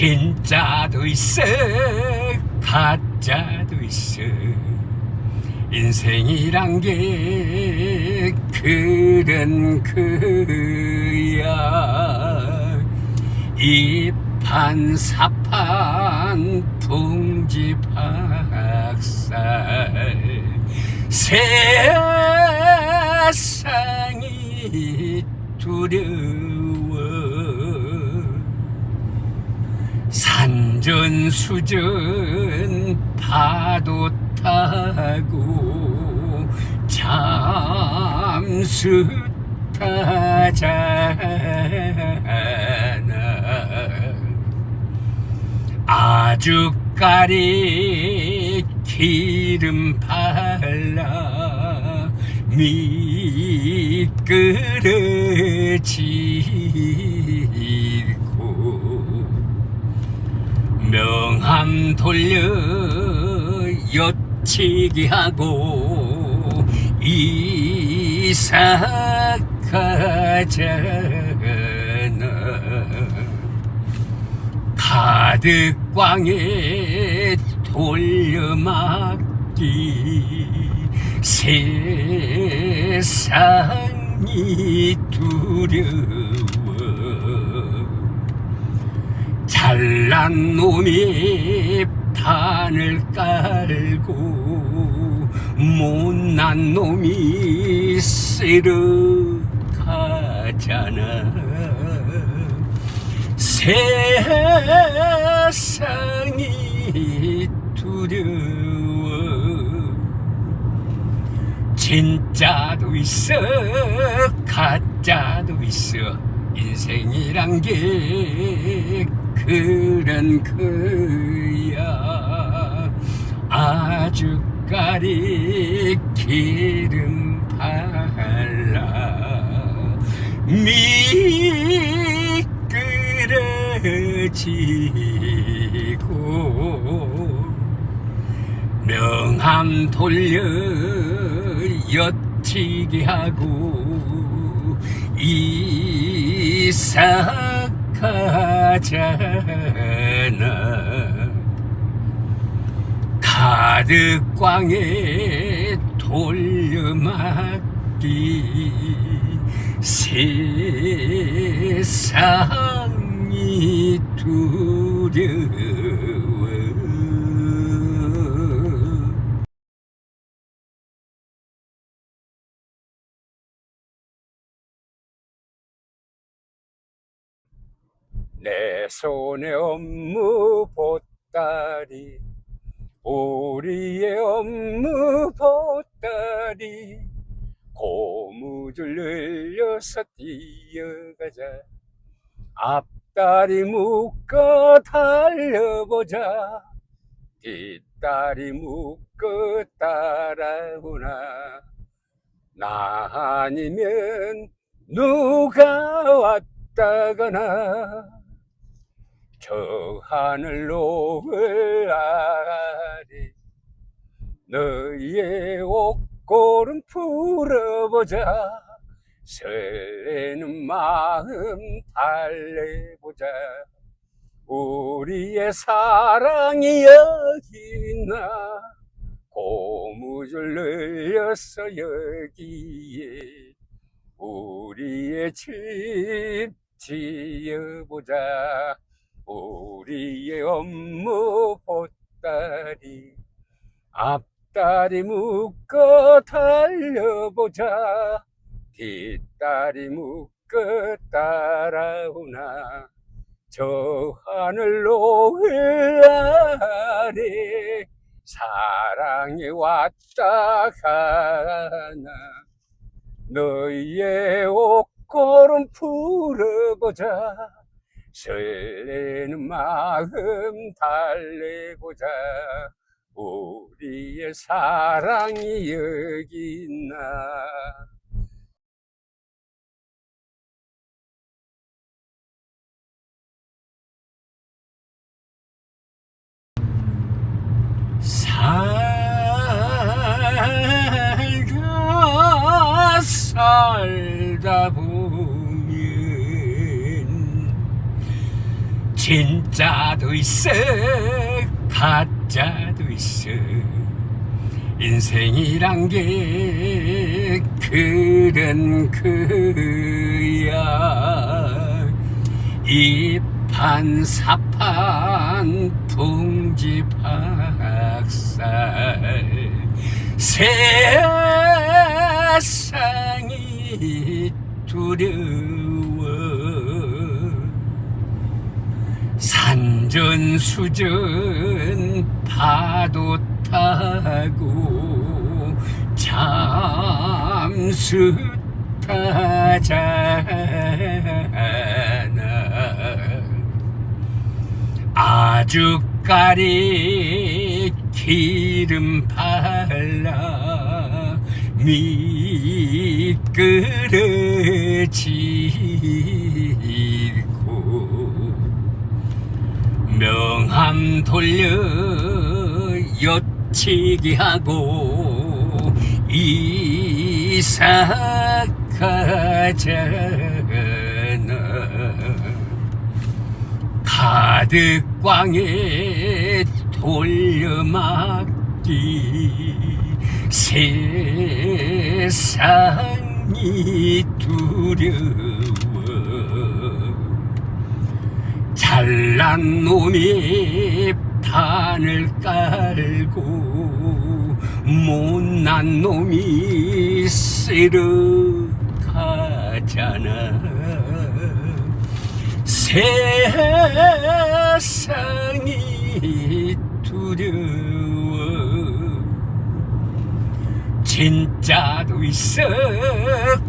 진짜도 있어. 가짜도 있어. 인생이란 게 그런 그야. 이판 사판 풍지 박살. 세상이 두려 수전 파도 타고 잠수 타잖아. 아주까리 기름 발라 미끄러지고 명함 돌려 여치기 하고 이사 가잖아. 가득 광에 돌려막기 세상이 두려워 잘난 놈이 판을 깔고 못난 놈이 쓸어 가잖아. 세상이 두려워. 진짜도 있어 가짜도 있어. 인생이란 게 그런 그야. 아주까리 기름 발라. 미끄러지고 명함 돌려 여치기 하고 이사 가잖아 가득 광에 돌려막기 세상이 두려워 내 손에 업무 보따리 우리의 업무 보따리 고무줄 늘려서 뛰어가자. 앞다리 묶어 달려보자. 뒷다리 묶어 따라오나. 나 아니면 누가 왔다가나 저 하늘로 흘라리 너의 옷걸음 풀어보자. 설레는 마음 달래보자. 우리의 사랑이 여기 있나 고무줄 늘렸어 여기에 우리의 집 지어보자 우리의 업무 보따리 앞다리 묶어 달려보자. 뒷다리 묶어 따라오나. 저 하늘로 흘라리 사랑이 왔다 가나. 너의 옷걸음 풀어보자 설레는 마음 달래보자 우리의 사랑이 여기 있나 진짜도 있어. 가짜도 있어. 인생이란 게 그런 그야. 이판 사판 풍지박살 세상이 두려 워 산전수전 파도 타고 잠수 타잖아. 아주까리 기름 발라 미끄러지고 명함 돌려 엿치기 하고 이사 가잖아. 가득 꽝에 돌려막기 세상이 두려워 잘난 놈이 판을 깔고 못난 놈이 쓰러 가잖아. 세상이 두려워. 진짜도 있어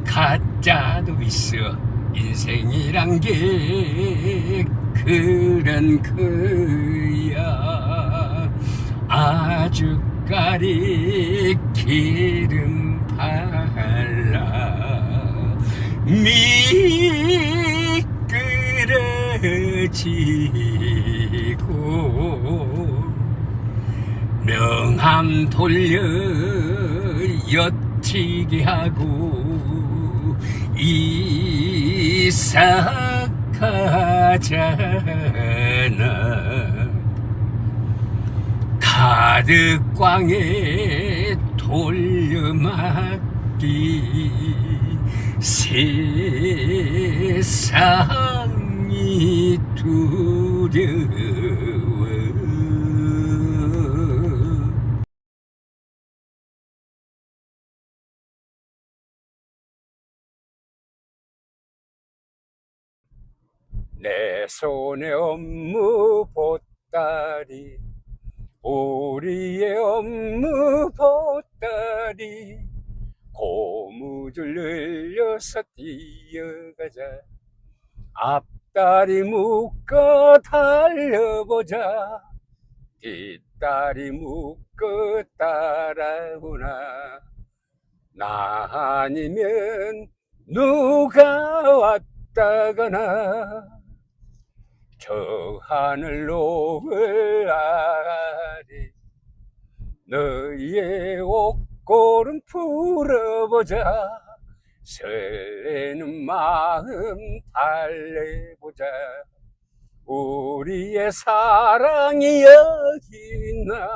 가짜도 있어 인생이란 게 그런 그야. 아주까리 기름 발라 미끄러지고 명함 돌려 엿치기 하고 이 사 가잖아. 가득 꽝에 돌려막기 세상이 두려 내 손에 업무 보따리 우리의 업무 보따리 고무줄 늘려서 뛰어가자. 앞다리 묶어 달려보자. 뒷다리 묶어 따라오나. 나 아니면 누가 왔다가나 저 하늘로 흘라리 너의 옷걸음 풀어보자. 설레는 마음 달래보자. 우리의 사랑이 여기 있나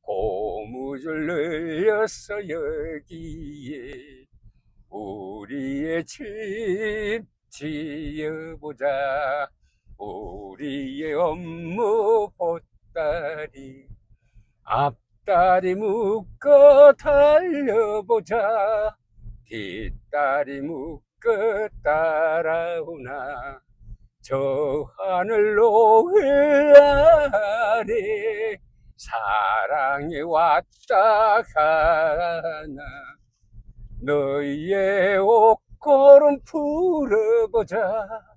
고무줄 늘렸어 여기에 우리의 집 지어보자 우리의 업무 보따리. 앞다리 묶어 달려보자. 뒷다리 묶어 따라오나. 저 하늘로 흘라리 사랑이 왔다 가나. 너희의 옷걸음 풀어보자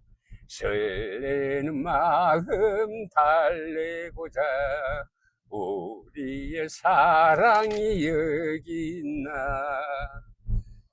설레는 마음 달래보자 우리의 사랑이 여기 있나